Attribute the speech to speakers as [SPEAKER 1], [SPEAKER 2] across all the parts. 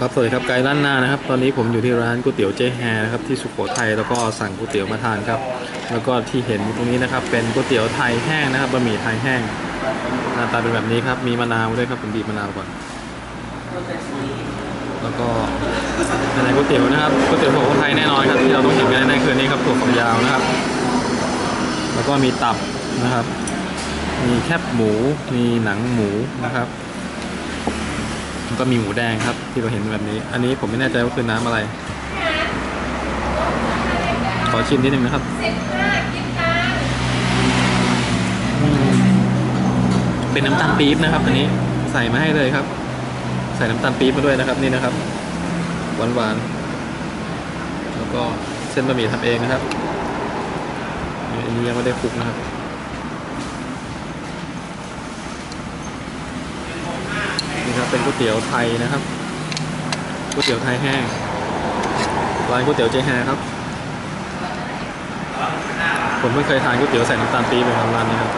[SPEAKER 1] ครับสวัสดีครับไกด์ล้านนานะครับ ตอนนี้ผมอยู่ที่ร้านก๋วยเตี๋ยวเจ๊แฮนะครับที่สุโขทัยแล้วก็สั่งก๋วยเตี๋ยวมาทานครับ แล้วก็ที่เห็นตรงนี้นะครับ เป็นก๋วยเตี๋ยวไทยแห้งนะครับบะหมี่ไทยแห้งหน้าตาเป็นแบบนี้ครับ มีมะนาวด้วยครับผมบีบมะนาวก่อนแล้วก็ในก๋วยเตี๋ยวนะครับก๋วยเตี๋ยวของคนไทยแน่นอนครับที่เราต้องเห็นกันแน่คือนนี้ครับถั่วฝักยาวนะครับ แล้วก็มีตับนะครับ มีแคบหมูมีหนังหมูนะครับ แล้วก็มีหมูแดงครับ ที่เราเห็นแบบนี้ อันนี้ผมไม่แน่ใจว่าคือน้ำอะไร ขอชิมนิดนึงนะครับอืมเป็นน้ำตาลปี๊บนะครับ อันนี้ใส่มาให้เลยครับ ใส่น้ำตาลปี๊บมาด้วยนะครับ นี่นะครับหวานหวานๆแล้วก็เส้นบะหมี่ทำเองนะครับอันนี้ยังไม่ได้คลุกนะครับ นี่ครับ เป็นก๋วยเตี๋ยวไทยนะครับก๋วยเตี๋ยวไทยแห้งร้านก๋วยเตี๋ยวเจ๊แฮครับผมไม่เคยทานก๋วยเตี๋ยวใส่น้ำตาลปี๊บเลยครับร้านนี้ครับ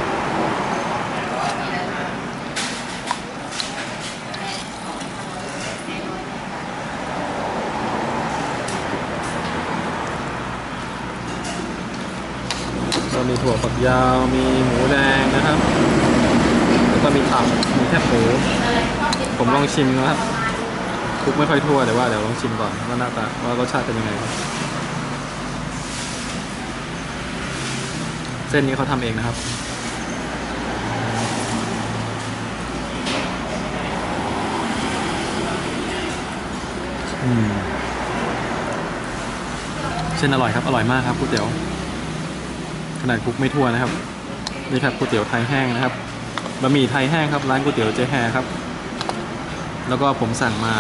[SPEAKER 1] ก็มีถั่วฝักยาวมีหมูแดงนะครับ ก็มีตับมีแคบหมูผมลองชิมนะครับคลุกไม่ค่อยทั่วแต่ว่าเดี๋ยวลองชิมก่อนว่าหน้าตาว่ารสชาติเป็นยังไงครับเส้นนี้เขาทำเองนะครับอืมเส้นอร่อยครับ อร่อยมากครับก๋วยเตี๋ยว ขนาดคลุกไม่ทั่วนะครับ นี่ครับก๋วยเตี๋ยวไทยแห้งนะครับ บะหมี่ไทยแห้งครับ ร้านก๋วยเตี๋ยวเจ๊แฮครับ แล้วก็ผมสั่งมา